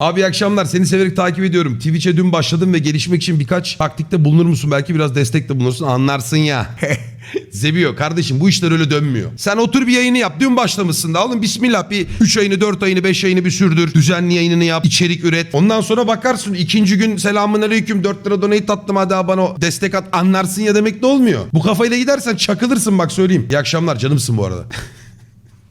Abi iyi akşamlar. Seni severek takip ediyorum. Twitch'e dün başladım ve gelişmek için birkaç taktikte bulunur musun? Belki biraz destek de bulunursun. Anlarsın ya. Zebiyo kardeşim bu işler öyle dönmüyor. Sen otur bir yayını yap. Dün başlamışsın da oğlum bismillah bir 3 ayını 4 ayını 5 ayını bir sürdür. Düzenli yayınını yap. içerik üret. Ondan sonra bakarsın ikinci gün selamun aleyküm 4 lira donate attım hadi bana destek at anlarsın ya demek de olmuyor. Bu kafayla gidersen çakılırsın bak söyleyeyim. İyi akşamlar canımsın bu arada.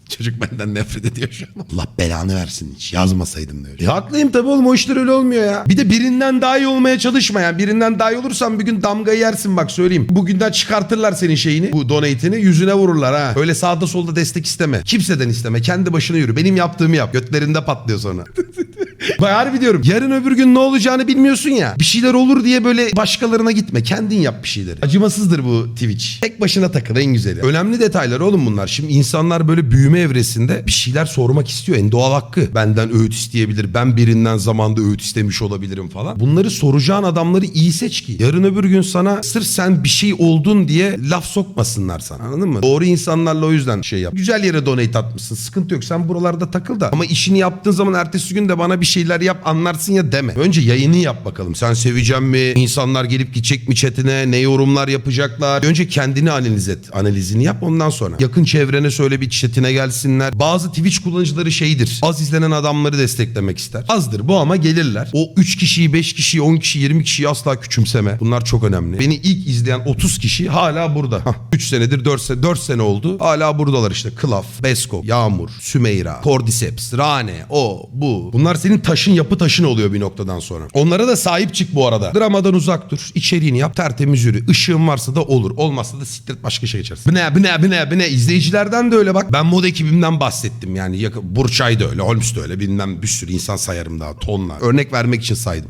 Çocuk benden nefret ediyor şu an. Allah belanı versin hiç yazmasaydım öyle. E haklıyım tabii oğlum o işler öyle olmuyor ya. Bir de birinden daha iyi olmaya çalışma yani. Birinden daha iyi olursan bir gün damgayı yersin bak söyleyeyim. Bugünden çıkartırlar senin şeyini bu donate'ini yüzüne vururlar ha. Öyle sağda solda destek isteme. Kimseden isteme. Kendi başına yürü. Benim yaptığımı yap. Götlerinde patlıyor sonra. Bak harbi diyorum. Yarın öbür gün ne olacağını bilmiyorsun ya. Bir şeyler olur diye böyle başkalarına gitme. Kendin yap bir şeyleri. Acımasızdır bu Twitch. Tek başına takıl en güzeli. Önemli detaylar oğlum bunlar. Şimdi insanlar böyle büyüme evresinde bir şeyler sormak istiyor. En doğal hakkı. Benden öğüt isteyebilir. Ben birinden zamanda öğüt istemiş olabilirim falan. Bunları soracağın adamları iyi seç ki. Yarın öbür gün sana sırf sen bir şey oldun diye laf sokmasınlar sana. Anladın mı? Doğru insanlarla o yüzden şey yap. Güzel yere donate atmışsın. Sıkıntı yok. Sen buralarda takıl da. Ama işini yaptığın zaman ertesi gün de bana bir şeyler yap anlarsın ya deme. Önce yayını yap bakalım. Sen seveceğim mi? İnsanlar gelip gidecek mi chatine? Ne yorumlar yapacaklar? Önce kendini analiz et. Analizini yap ondan sonra. Yakın çevrene söyle bir chatine gelsinler. Bazı Twitch kullanıcıları şeydir. Az izlenen adamları desteklemek ister. Azdır bu ama gelirler. O 3 kişiyi, 5 kişiyi, 10 kişi, 20 kişiyi asla küçümseme. Bunlar çok önemli. Beni ilk izleyen 30 kişi hala burada. 3 senedir 4 sene, 4 sene oldu. Hala buradalar işte. Klaf, Besko, Yağmur, Sümeyra, Cordyceps, Rane, o, bu. Bunlar senin taşın yapı taşın oluyor bir noktadan sonra. Onlara da sahip çık bu arada. Dramadan uzak dur. İçeriğini yap. Tertemiz yürü. Işığın varsa da olur. Olmazsa da siktir başka şey içersin. Bu ne bu ne bu ne bu ne. İzleyicilerden de öyle bak. Ben mod ekibimden bahsettim yani. Burçay da öyle. Holmes de öyle. Bilmem bir sürü insan sayarım daha. Tonla. Örnek vermek için saydım.